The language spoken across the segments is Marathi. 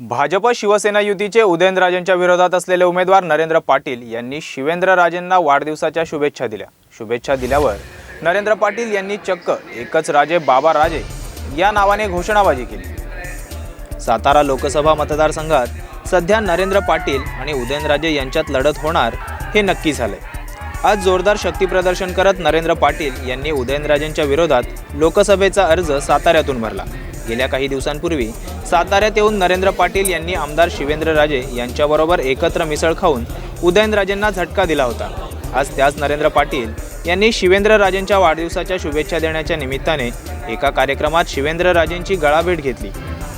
भाजप शिवसेना युतीचे उदयनराजेंच्या विरोधात असलेले उमेदवार नरेंद्र पाटील यांनी शिवेंद्रराजेंना वाढदिवसाच्या शुभेच्छा दिल्या. शुभेच्छा दिल्यावर नरेंद्र पाटील यांनी चक्क एकच राजे बाबा राजे या नावाने घोषणाबाजी केली. सातारा लोकसभा मतदारसंघात सध्या नरेंद्र पाटील आणि उदयनराजे यांच्यात लढत होणार हे नक्की झाले आज जोरदार शक्तीप्रदर्शन करत नरेंद्र पाटील यांनी उदयनराजेंच्या विरोधात लोकसभेचा अर्ज साताऱ्यातून भरला. गेल्या काही दिवसांपूर्वी साताऱ्यात येऊन नरेंद्र पाटील यांनी आमदार शिवेंद्रराजे यांच्याबरोबर एकत्र मिसळ खाऊन उदयनराजेंना झटका दिला होता. आज त्याच नरेंद्र पाटील यांनी शिवेंद्रराजेंच्या वाढदिवसाच्या शुभेच्छा देण्याच्या निमित्ताने एका कार्यक्रमात शिवेंद्रराजेंची गळाभेट घेतली.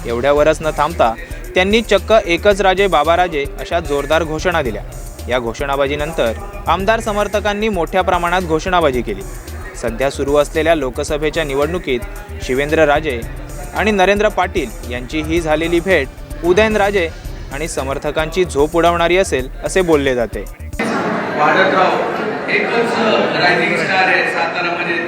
एवढ्यावरच न थांबता त्यांनी चक्क एकच राजे बाबा राजे अशा जोरदार घोषणा दिल्या. या घोषणाबाजीनंतर आमदार समर्थकांनी मोठ्या प्रमाणात घोषणाबाजी केली. सध्या सुरू असलेल्या लोकसभेच्या निवडणुकीत शिवेंद्रराजे आणि नरेंद्र पाटील यांची ही झालेली भेट उदयनराजे आणि समर्थकांची झोप उडवणारी असेल असे बोलले जाते. भारतराव एकच रायझिंग स्टार आहे सातारामध्ये.